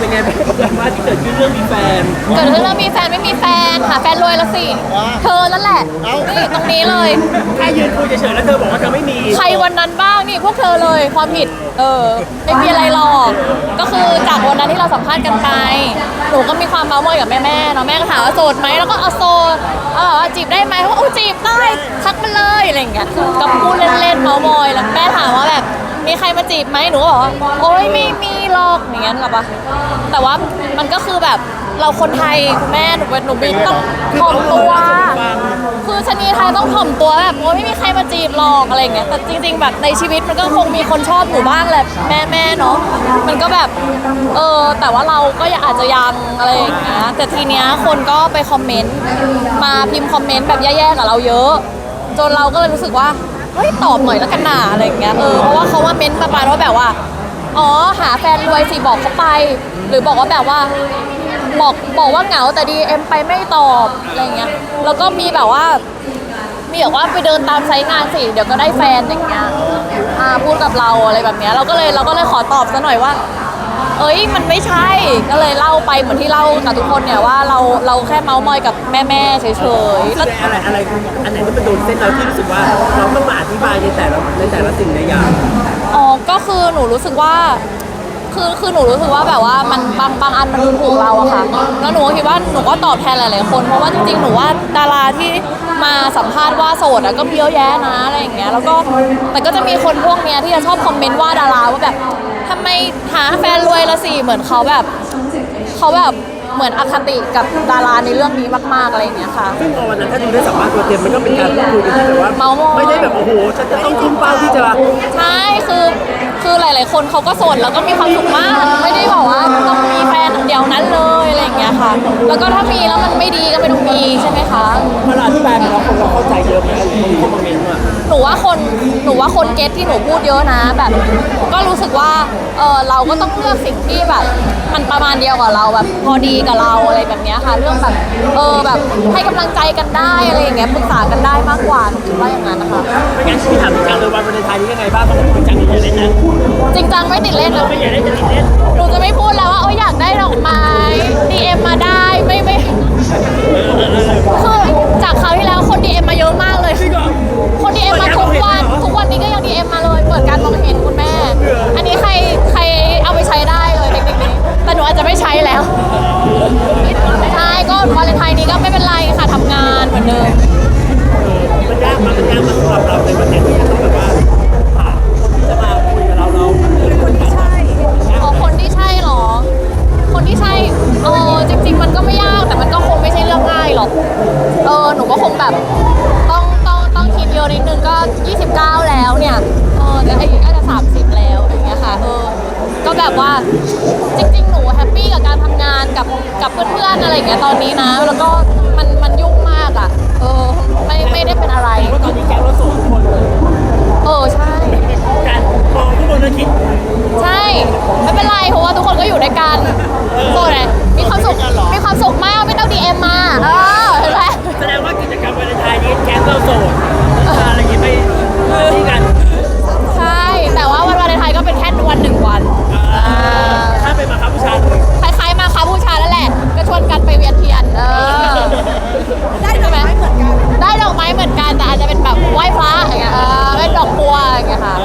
เป็นไงบ้างกับดราม่าที่เกิดขึ้นเรื่องมีแฟนเกิดขึ้นแล้วมีแฟนไม่มีแฟนหาแฟนรวยแล้วสิ เธอนั่นแหละ นี่ตรงนี้เลย แค่ยืนคุยเฉยๆแล้วเธอบอกว่าเธอไม่มีใครวันนั้นบ้างนี่พวกเธอเลยความผิด เออ ไม่มีอะไรหรอก ก็คือจากวันนั้นที่เราสัมภาษณ์กันไป หนูก็มีความเมาส์มอยกับแม่แม่ๆเนาะแม่ก็ถามว่าโสดไหมแล้วก็เอาโสดเออว่าจีบได้ไหมเขาบอกโอ้จีบได้ทักมาเลยอะไรอย่างเงี้ยคือก็พูดเล่นๆเมาส์มอยแล้วแม่ถามว่าแบบมีใครมาจีบไหมหนูก็บอกว่าโอ๊ยไม่มี หรอกอย่างเงี้ยหรอปะแต่ว่ามันก็คือแบบเราคนไทยคุณแม่หนูเป็นหนูบินต้องถ่อมตัว คือชะนีไทยต้องถ่อมตัวแบบโอ้ยไม่มีใครมาจีบหรอกอะไรอย่างเงี้ยแต่จริง ๆ แบบในชีวิตมันก็คงมีคนชอบหนูบ้างแหละแม่แม่ๆเนาะมันก็แบบเออแต่ว่าเราก็อาจจะยังอะไรอย่างเงี้ยแต่ทีเนี้ยคนก็ไปคอมเมนต์มาพิมพ์คอมเมนต์แบบแย่ๆกับเราเยอะ จนเราก็เลยรู้สึกว่าเฮ้ยตอบหน่อยแล้วกันหนาอะไรอย่างเงี้ยเออเพราะว่าเขาว่าเม้นต์ประมาณว่าแบบว่า อ๋อหาแฟนรวยสิบอกเขาไป หรือบอกว่าแบบว่าบอกบอกว่าเหงาแต่ดีเอ็มไปไม่ตอบอะไรเงี้ยแล้วก็มีแบบว่า มีแบบว่าไปเดินตามไซต์งานสิเดี๋ยวก็ได้แฟนอย่างเงี้ยอ่าพูดกับเราอะไรแบบเนี้ยเราก็เลยเราก็เลยขอตอบซะหน่อยว่า เอ้ยมันไม่ใช่ก็เลยเล่าไปเหมือนที่เล่ากับทุกคนเนี่ยว่าเราเราแค่เมาส์มอยกับแม่แม่ๆเฉยๆแล้วอะไรอะไรอันไหนที่เป็นโดนเส้นเราที่รู้สึกว่าเราต้องมาอธิบายในแต่ละในแต่ละสิ่งในอย่าง อ๋อ ก็คือหนูรู้สึกว่าคือคือหนูรู้สึกว่าแบบว่ามันบางบางอันมันดูถูกเราอะค่ะ แล้วหนูก็คิดว่าหนูก็ตอบแทนหลายๆคนเพราะว่าจริงๆหนูว่าดาราที่มาสัมภาษณ์ว่าโสดอะก็มีเยอะแยะนะอะไรอย่างเงี้ยแล้วก็แต่ก็จะมีคนพวกเนี้ยที่จะชอบคอมเมนต์ว่าดาราว่าแบบทำไมหาแฟนรวยละสิเหมือนเขาแบบเขาแบบ เหมือนอคติกับดาราในเรื่องนี้มากๆอะไรอย่างเงี้ยค่ะ ซึ่งพอวันนั้นถ้าดูได้สัมภาษณ์ตัวเต็มมันก็เป็นการพูดคุยกันที่แบบว่าเมาส์มอย ไม่ได้แบบโอ้โหฉันจะต้องทุ่มเป้าที่จะใช่คือคือหลาย ๆ คนเขาก็โสดแล้วก็มีความสุขมาก ไม่ได้บอกว่าต้องมีแฟนเดียวนั้นเลยอะไรอย่างเงี้ยค่ะ แล้วก็ถ้ามีแล้วมันไม่ดีก็ไม่ต้องมีใช่ไหมคะเวลาอธิบายไปแล้วคนเราเข้าใจเยอะไหมหรือคนคอมเมนต์ว่า หนูว่าคนหนูว่าคนเก็ตที่หนูพูดเยอะนะแบบ ก็รู้สึกว่าเออเราก็ต้องเลือกสิ่งที่แบบ มันประมาณเดียวกับเราแบบพอดีกับเราอะไรแบบเนี้ยค่ะ เรื่องแบบเออแบบให้กำลังใจกันได้อะไรอย่างเงี้ยปรึกษากันได้มากกว่าหนูคิดว่าอย่างนั้นนะคะ ไม่งั้นพี่ถามจริงๆเลยวันวาเลนไทน์นี้ยังไงบ้างต้องจริงจังอย่าเล่นนะจริงจังไม่ติดเล่นนะ ไม่อย่าเล่นจะติดเล่นหนูจะไม่พูดแล้วว่าโอ้ยอยากได้ดอกไม้ DM วาเลนไทน์นี้ก็ไม่เป็นไรค่ะทำงานเหมือนเดิมมันยากมากมันยากมากสำหรับเราในวันนี้ที่จะต้องแบบว่าหาคนที่จะมาคุยกับเราเราเป็นคนที่ใช่อ๋อคนที่ใช่เหรอ คนที่ใช่เออจริง ๆ มันก็ไม่ยากแต่มันก็คงไม่ใช่เรื่องง่ายหรอกเออหนูก็คงแบบต้องต้องต้องคิดเยอะนิดนึงก็ 29 แล้วเนี่ยเออแต่อายุก็จะ30 แล้วอย่างเงี้ยค่ะเออก็แบบว่า กับกับเพื่อนๆอะไรอย่างเงี้ยตอนนี้นะ แล้วก็มันมันยุ่งมากอะ เออไม่ไม่ได้เป็นอะไร ว่าตอนนี้แก๊งเราโสด ได้ดอกไม้เหมือนกันได้ดอกไม้เหมือนกันแต่อาจจะเป็นแบบไหว้พระอย่างเงี้ยเป็นดอกบัวอย่างเงี้ยค่ะ